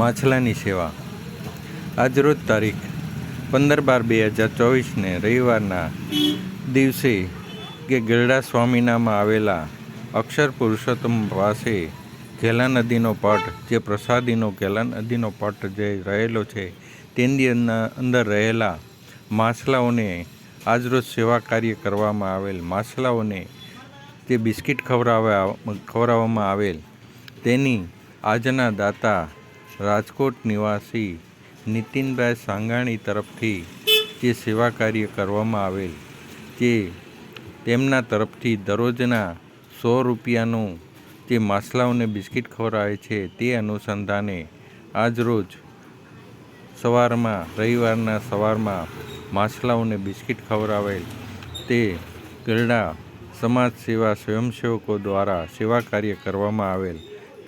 માછલાની સેવા. આજરોજ તારીખ પંદર બાર બે હજાર ચોવીસને રવિવારના દિવસે કે ગરડા સ્વામીનામાં આવેલા અક્ષર પુરુષોત્તમ પાસે ઘેલા નદીનો પટ, જે પ્રસાદીનો ઘેલા નદીનો પટ જે રહેલો છે, તેની અંદર અંદર રહેલા માછલાઓને આજરોજ સેવા કાર્ય કરવામાં આવેલ. માછલાઓને તે બિસ્કિટ ખવડાવવા, ખવડાવવામાં આવેલ. તેની આજના દાતા રાજકોટ નિવાસી નીતિનભાઈ સાંગાણી તરફથી જે સેવા કાર્ય કરવામાં આવેલ, જે તેમના તરફથી દરરોજના સો રૂપિયાનું જે માછલાઓને બિસ્કિટ ખવડાવે છે તે અનુસંધાને આજરોજ સવારમાં, રવિવારના સવારમાં માછલાઓને બિસ્કિટ ખવડાવેલ તે ગરડા સમાજ સેવા સ્વયંસેવકો દ્વારા સેવા કાર્ય કરવામાં આવેલ.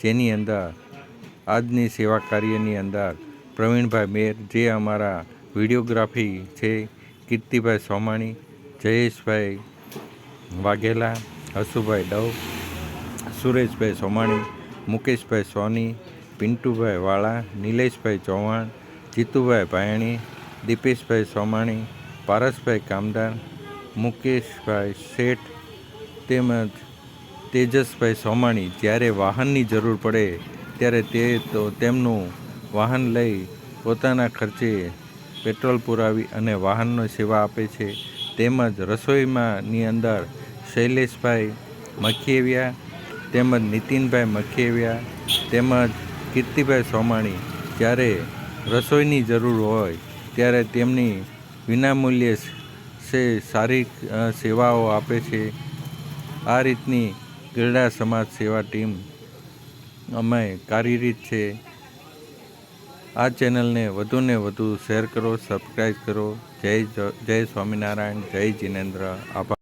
જેની અંદર આજની સેવા કાર્યની અંદર પ્રવીણભાઈ મેર, જે અમારા વિડીયોગ્રાફી છે, કીર્તિભાઈ સોમાણી, જયેશભાઈ વાઘેલા, હસુભાઈ ડવ, સુરેશભાઈ સોમાણી, મુકેશભાઈ સોની, પિન્ટુભાઈ વાળા, નિલેશભાઈ ચૌહાણ, જીતુભાઈ ભાયણી, દીપેશભાઈ સોમાણી, પારસભાઈ કામદાર, મુકેશભાઈ શેઠ તેમજ તેજસભાઈ સોમાણી. જ્યારે વાહનની જરૂર પડે ત્યારે તે તો તેમનું વાહન લઈ પોતાના ખર્ચે પેટ્રોલ પુરાવી અને વાહનનો સેવા આપે છે. તેમજ રસોઈમાંની અંદર શૈલેષભાઈ મખીવિયા, તેમજ નીતિનભાઈ મખીવિયા, તેમજ કીર્તિભાઈ સોમાણી, જ્યારે રસોઈની જરૂર હોય ત્યારે તેમની વિનામૂલ્યે સે સારી સેવાઓ આપે છે. આ રીતની ગરડા સમાજ સેવા ટીમ અમે કાર્યરત છે. આ ચેનલને વધુને વધુ શેર કરો સબસ્ક્રાઈબ કરો. જય જય સ્વામિનારાયણ, જય જિનેન્દ્ર. આભાર.